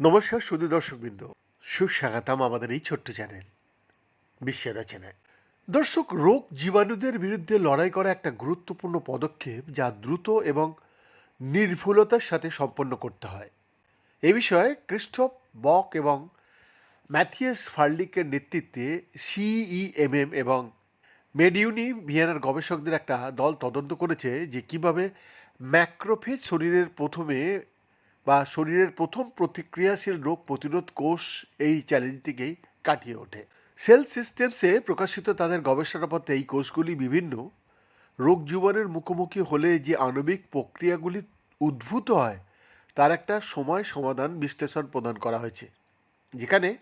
নমস্কার শুধু দর্শকবৃন্দ। সুস্বাগতম আমাদের এই ছোট্ট চ্যানেল, বিশ্বের রচনায়। দর্শক, রোগ জীবাণুদের বিরুদ্ধে লড়াই করা একটা গুরুত্বপূর্ণ পদক্ষেপ যা দ্রুত এবং নির্ভুলতার সাথে সম্পন্ন করতে হয়। এ বিষয়ে ক্রিস্টফ বক এবং ম্যাথিয়াস ফার্লিকের নেতৃত্বে সিইএমএম এবং মেডিউনি ভিয়েনার গবেষকদের একটা দল তদন্ত করেছে যে কীভাবে ম্যাক্রোফেজ শরীরের প্রথমে বা শরীরের প্রথম প্রতিক্রিয়াশীল রোগ প্রতিরোধ কোষ এই চ্যালেঞ্জটিকেই কাটিয়ে ওঠে। সেল সিস্টেমসে প্রকাশিত তাদের গবেষণাপত্রে এই কোষগুলি বিভিন্ন। রোগ জীবনের মুখোমুখি হলে যে আণবিক প্রক্রিয়াগুলি উদ্ভূত হয়, তার একটা সময় সমাধান বিশ্লেষণ প্রদান করা হয়েছে। যেখানে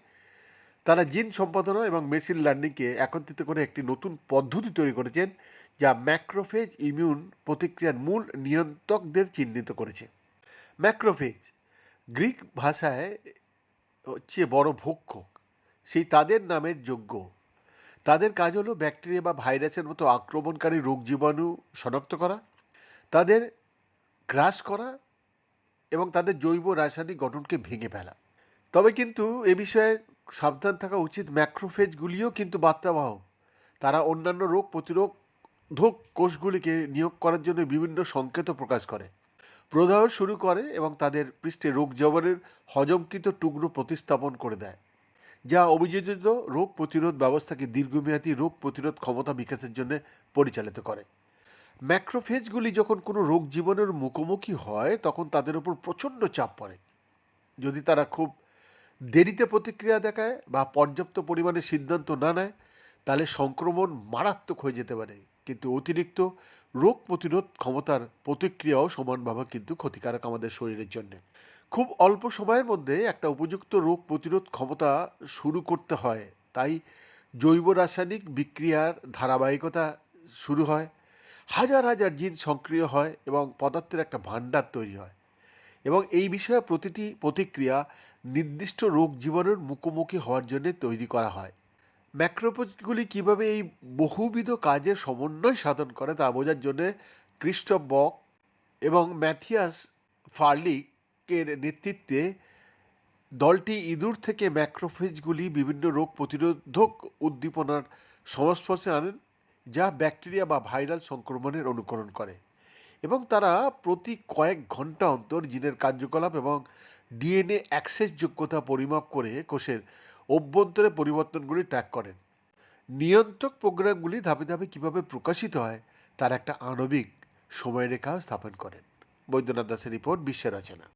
তারা জিন সম্পাদনা এবং মেশিন লার্নিংকে একত্রিত করে একটি নতুন পদ্ধতি তৈরি করেছেন, যা ম্যাক্রোফেজ ইমিউন প্রতিক্রিয়ার মূল নিয়ন্ত্রকদের চিহ্নিত করেছে। ম্যাক্রোফেজ, গ্রিক ভাষায় হচ্ছে বড় ভক্ষক। সেই তাদের নামের যোগ্য। তাদের কাজ হলো ব্যাকটেরিয়া বা ভাইরাসের মতো আক্রমণকারী রোগ জীবাণু শনাক্ত করা, তাদের গ্রাস করা এবং তাদের জৈব রাসায়নিক গঠনকে ভেঙে ফেলা। তবে কিন্তু এ বিষয়ে সাবধান থাকা উচিত ম্যাক্রোফেজগুলিও কিন্তু বার্তাবাহক তারা অন্যান্য রোগ প্রতিরোধক কোষগুলিকে নিয়োগ করার জন্য বিভিন্ন সংকেত প্রকাশ করে। প্রদাহ শুরু করে এবং তাদের পৃষ্ঠে রোগ জীবাণুর হজমকৃত টুকরো প্রতিস্থাপন করে দেয়, যা অভিযোজিত রোগ প্রতিরোধ ব্যবস্থাকে দীর্ঘমেয়াদী রোগ প্রতিরোধ ক্ষমতা বিকাশের জন্য পরিচালিত করে। ম্যাক্রোফেজগুলি যখন কোনো রোগ জীবনের মুখোমুখি হয়, তখন তাদের উপর প্রচণ্ড চাপ পড়ে। যদি তারা খুব দেরিতে প্রতিক্রিয়া দেখায় বা পর্যাপ্ত পরিমাণে সিদ্ধান্ত না নেয়, তাহলে সংক্রমণ মারাত্মক হয়ে যেতে পারে। কিন্তু অতিরিক্ত রোগ প্রতিরোধ ক্ষমতার প্রতিক্রিয়াও সমানভাবে কিন্তু ক্ষতিকারক আমাদের শরীরের জন্য। খুব অল্প সময়ের মধ্যে একটা উপযুক্ত রোগ প্রতিরোধ ক্ষমতা শুরু করতে হয়, তাই জৈব রাসায়নিক বিক্রিয়ার ধারাবাহিকতা শুরু হয়, হাজার হাজার জিন সক্রিয় হয় এবং পদার্থের একটা ভাণ্ডার তৈরি হয় এবং এই বিষয়ে প্রতিটি প্রতিক্রিয়া নির্দিষ্ট রোগ জীবাণুর মুখোমুখি হওয়ার জন্য তৈরি করা হয়। ম্যাক্রোপোজগুলি কীভাবে এই বহুবিধ কাজের সমন্বয় সাধন করে তা বোঝার জন্যে ক্রিস্টফ বক এবং ম্যাথিয়াস ফার্লিকের নেতৃত্বে দলটি ইঁদুর থেকে ম্যাক্রোফেজগুলি বিভিন্ন রোগ প্রতিরোধক উদ্দীপনার সংস্পর্শে আনেন, যা ব্যাকটেরিয়া বা ভাইরাল সংক্রমণের অনুকরণ করে। এবং তারা প্রতি কয়েক ঘণ্টা অন্তর জিনের কার্যকলাপ এবং ডিএনএ অ্যাক্সেস যোগ্যতা পরিমাপ করে কোষের অভ্যন্তরে পরিবর্তনগুলি ট্র্যাক করেন। নিয়ন্ত্রক প্রোগ্রামগুলি ধাপে ধাপে কীভাবে প্রকাশিত হয়, তার একটা আণবিক সময়রেখা স্থাপন করেন। বৈদ্যনাথ দাসের রিপোর্ট, বিশ্বের রচনা